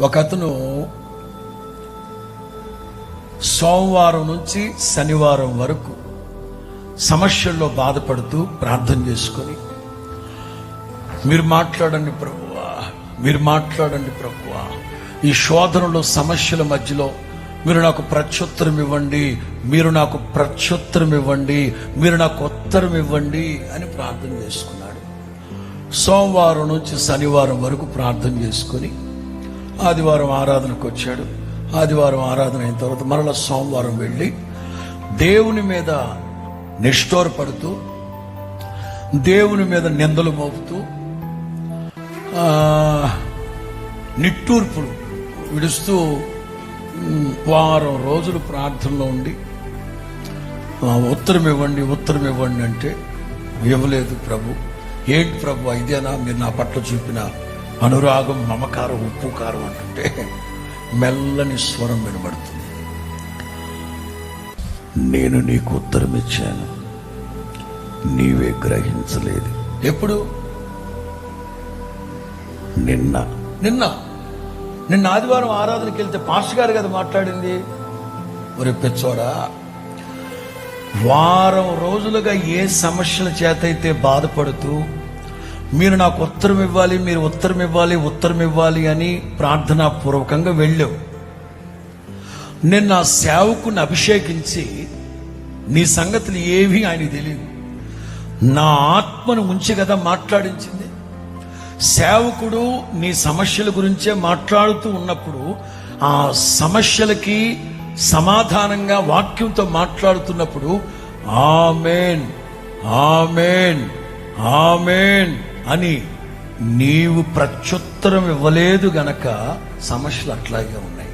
ఒక అతను సోమవారం నుంచి శనివారం వరకు సమస్యల్లో బాధపడుతూ ప్రార్థన చేసుకొని మీరు మాట్లాడండి ప్రభువా మీరు మాట్లాడండి ప్రభువా. ఈ శోధనలో సమస్యల మధ్యలో మీరు నాకు ప్రత్యుత్తరం ఇవ్వండి మీరు నాకు ప్రత్యుత్తరం ఇవ్వండి మీరు నాకు ఉత్తరం ఇవ్వండి అని ప్రార్థన చేసుకున్నాడు. సోమవారం నుంచి శనివారం వరకు ప్రార్థన చేసుకొని ఆదివారం ఆరాధనకు వచ్చాడు. ఆదివారం ఆరాధన అయిన తర్వాత మరలా సోమవారం వెళ్ళి దేవుని మీద నిష్ఠోరపడుతూ దేవుని మీద నిందలు మోపుతూ నిట్టూర్పులు విడుస్తూ వారం రోజులు ప్రార్థనలో ఉండి ఉత్తరం ఇవ్వండి ఉత్తరం ఇవ్వండి అంటే ఇవ్వలేదు ప్రభు. ఏంటి ప్రభు ఇదేనా? మీరు నా పట్ల చూపిన అనురాగం మమకారం ఉప్పు కారం అంటుంటే మెల్లని స్వరం వినబడుతుంది. నేను నీకు ఉత్తరం ఇచ్చాను. నీవే గ్రహించలేదు. ఎప్పుడు? నిన్న. నిన్న? నిన్న ఆదివారం ఆరాధనకి వెళ్తే పాస్టర్ గారు కదా మాట్లాడింది. ఒరే పెచ్చోడా వారం రోజులుగా ఏ సమస్యల చేత అయితే బాధపడుతూ మీరు నాకు ఉత్తరం ఇవ్వాలి మీరు ఉత్తరం ఇవ్వాలి ఉత్తరం ఇవ్వాలి అని ప్రార్థనా పూర్వకంగా వెళ్ళావు. నిన్న నా సేవకుని అభిషేకించి నీ సంగతులు ఏవి ఆయనకి తెలియదు. నా ఆత్మను ఉంచి కదా మాట్లాడించింది. సేవకుడు నీ సమస్యల గురించే మాట్లాడుతూ ఉన్నప్పుడు ఆ సమస్యలకి సమాధానంగా వాక్యంతో మాట్లాడుతున్నప్పుడు ఆమెన్ ఆమెన్ ఆమెన్ అని నీవు ప్రత్యుత్తరం ఇవ్వలేదు గనక సమస్యలు అట్లాగే ఉన్నాయి.